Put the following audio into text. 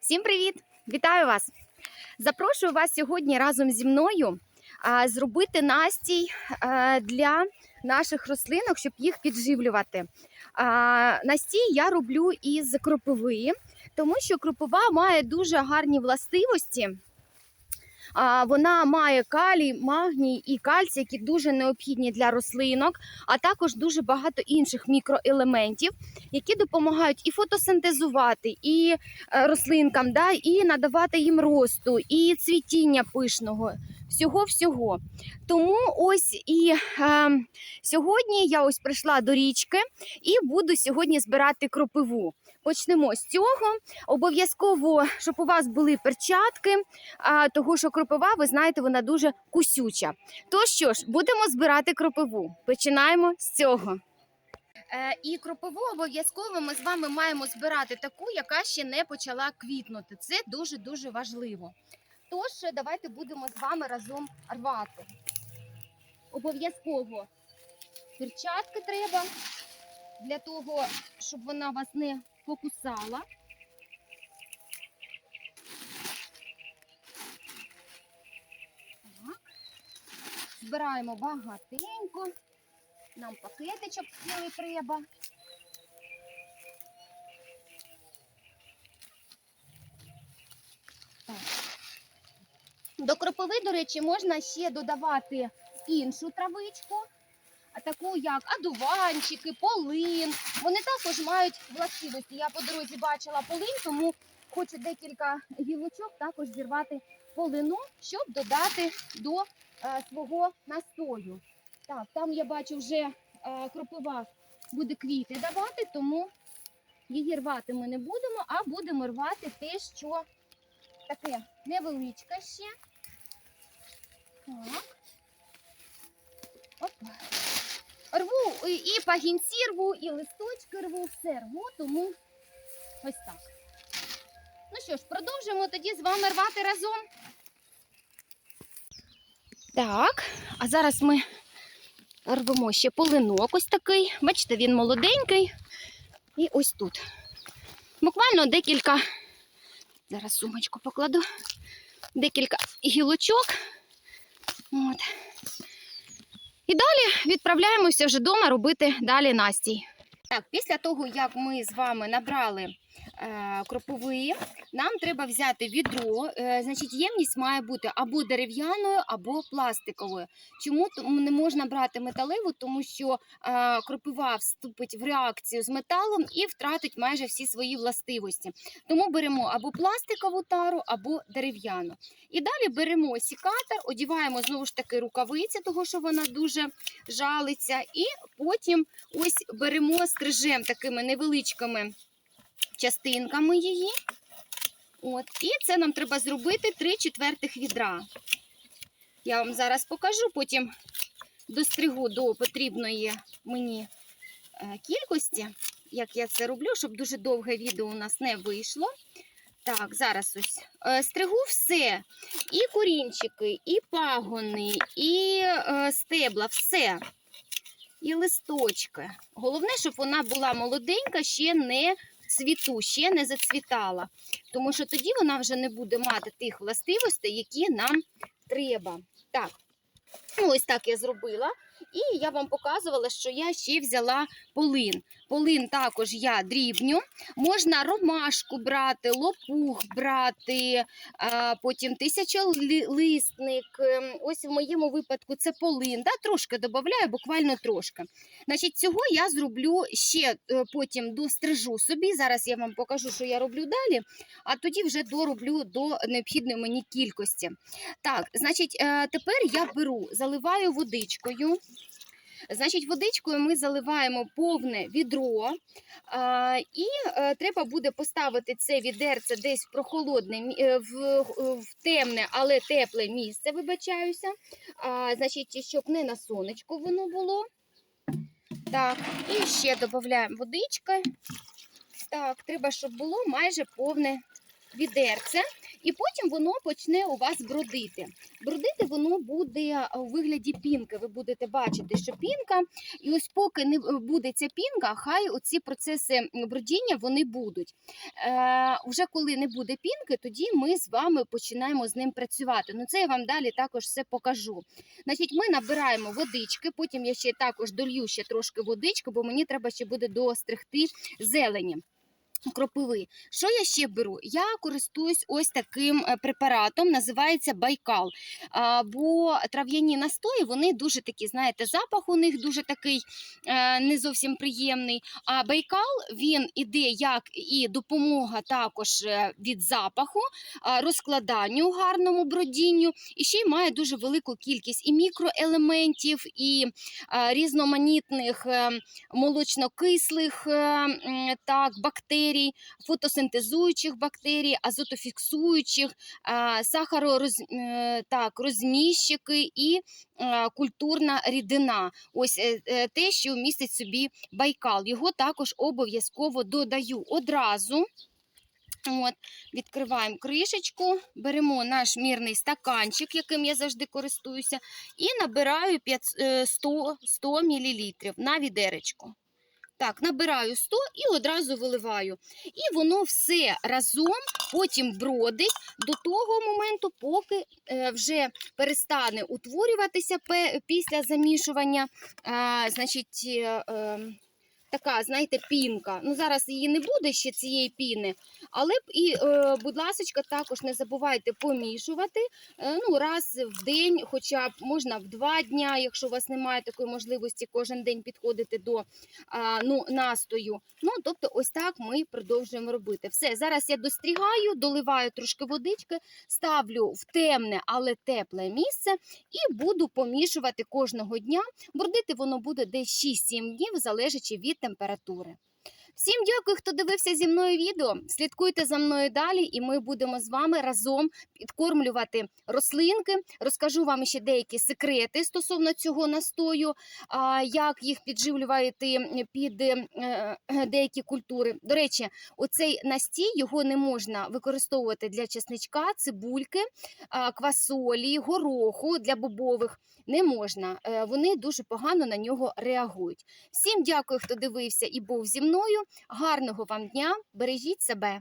Всім привіт! Вітаю вас! Запрошую вас сьогодні разом зі мною зробити настій для наших рослинок, щоб їх підживлювати. Настій я роблю із кропиви, тому що кропива має дуже гарні властивості. А, Вона має калій, магній і кальцій, які дуже необхідні для рослинок, а також дуже багато інших мікроелементів, які допомагають і фотосинтезувати, і е, рослинкам, да, і надавати їм росту, і цвітіння пишного. Всього всього. Тому ось і е, сьогодні я ось прийшла до річки і буду сьогодні збирати кропиву. Почнемо з цього. Обов'язково, щоб у вас були перчатки, а, того що кропива, ви знаєте, вона дуже кусюча. То що ж, будемо збирати кропиву. Починаємо з цього. Е, і кропиву обов'язково ми з вами маємо збирати таку, яка ще не почала квітнути. Це дуже дуже важливо. Тож давайте будемо з вами разом рвати. Обов'язково перчатки треба для того, щоб вона вас не покусала. Так. Збираємо багатенько. Нам пакетичок цілий треба. До кропиви, до речі, можна ще додавати іншу травичку, таку як адуванчики, полин. Вони також мають властивості. Я по дорозі бачила полин, тому хочу декілька гілочок також зірвати полину, щоб додати до е, свого настою. Так, там я бачу вже е, кропива буде квіти давати, тому її рвати ми не будемо, а будемо рвати те, що таке невеличке ще. Так. Оп. Рву і пагінці рву, і листочки рву, все рву, тому ось так. Ну що ж, продовжимо тоді з вами рвати разом. Так, а зараз ми рвемо ще полинок ось такий. Бачите, він молоденький. І ось тут. Буквально декілька, зараз сумочку покладу, декілька гілочок. От. І далі відправляємося вже вдома робити далі настій. Так, після того, як ми з вами набрали кропові, нам треба взяти відро. Е, значить, ємність має бути або дерев'яною, або пластиковою. Чому не можна брати металеву? Тому що е, кропива вступить в реакцію з металом і втратить майже всі свої властивості. Тому беремо або пластикову тару, або дерев'яну. І далі беремо сікатор, одіваємо знову ж таки рукавиці, того що вона дуже жалиться, і потім ось беремо стрижем такими невеличкими частинками її. От, і це нам треба зробити 3 четвертих відра. Я вам зараз покажу, потім достригу до потрібної мені е, кількості, як я це роблю, щоб дуже довге відео у нас не вийшло. Так, зараз ось е, стригу все. І корінчики, і пагони, і е, стебла, все. І листочки. Головне, щоб вона була молоденька, ще не цвіту, ще не зацвітала. Тому що тоді вона вже не буде мати тих властивостей, які нам треба. Так, ну ось так я зробила. І я вам показувала, що я ще взяла полин. Полин також я дрібню. Можна ромашку брати, лопух брати, потім тисячолисник. Ем, Ось в моєму випадку це полин. Да? Трошки додаю, буквально трошки. Значить, цього я зроблю ще е, потім дострижу собі. Зараз я вам покажу, що я роблю далі, а тоді вже дороблю до необхідної мені кількості. Так, значить, е, тепер я беру, заливаю водичкою. Значить, водичкою ми заливаємо повне відро, і е, треба буде поставити це відерце десь в прохолодне, е, в, в темне, але тепле місце, вибачаюся. Значить, щоб не на сонечку воно було. Так, і ще додаємо водички. Так, треба, щоб було майже повне відерце, і потім воно почне у вас бродити. Бродити воно буде у вигляді пінки. Ви будете бачити, що пінка, і ось поки не буде ця пінка, хай оці процеси бродіння вони будуть. Е, вже коли не буде пінки, тоді ми з вами починаємо з ним працювати. Ну це я вам далі також все покажу. Значить, ми набираємо водички, потім я ще також долью ще трошки водички, бо мені треба ще буде достригти зелені. Кропиви. Що я ще беру? Я користуюсь ось таким е, препаратом, називається Байкал. Бо трав'яні настої, вони дуже такі, знаєте, запах у них дуже такий е, не зовсім приємний. А Байкал він іде як і допомога також е, від запаху, розкладанню гарному бродінню, і ще й має дуже велику кількість і мікроелементів, і різноманітних молочнокислих так, бактерій, фотосинтезуючих бактерій, азотофіксуючих, сахаророз, е, так, розміщики і культурна рідина. Ось е, е, те, що містить собі байкал. Його також обов'язково додаю одразу. От, відкриваємо кришечку, беремо наш мірний стаканчик, яким я завжди користуюся, і набираю 500, е, 100, 100 мл на відеречко. Так, набираю 100 і одразу виливаю. І воно все разом потім бродить до того моменту, поки е, вже перестане утворюватися після замішування. Значить, е, е, така, знаєте, пінка. Ну, зараз її не буде ще цієї піни, але і, е, будь ласка, також не забувайте помішувати е, ну, раз в день, хоча б можна в два дня, якщо у вас немає такої можливості кожен день підходити до а, ну, настою. Ну, тобто, ось так ми продовжуємо робити. Все, зараз я дострігаю, доливаю трошки водички, ставлю в темне, але тепле місце і буду помішувати кожного дня. Бродити воно буде десь 6-7 днів, залежачи від температури. Всім дякую, хто дивився зі мною відео. Слідкуйте за мною далі, і ми будемо з вами разом підкормлювати рослинки. Розкажу вам ще деякі секрети стосовно цього настою, як їх підживлювати під е, е, деякі культури. До речі, оцей настій його не можна використовувати для чесничка, цибульки, квасолі, гороху для бобових. Не можна. Е, Вони дуже погано на нього реагують. Всім дякую, хто дивився і був зі мною. Гарного вам дня! Бережіть себе!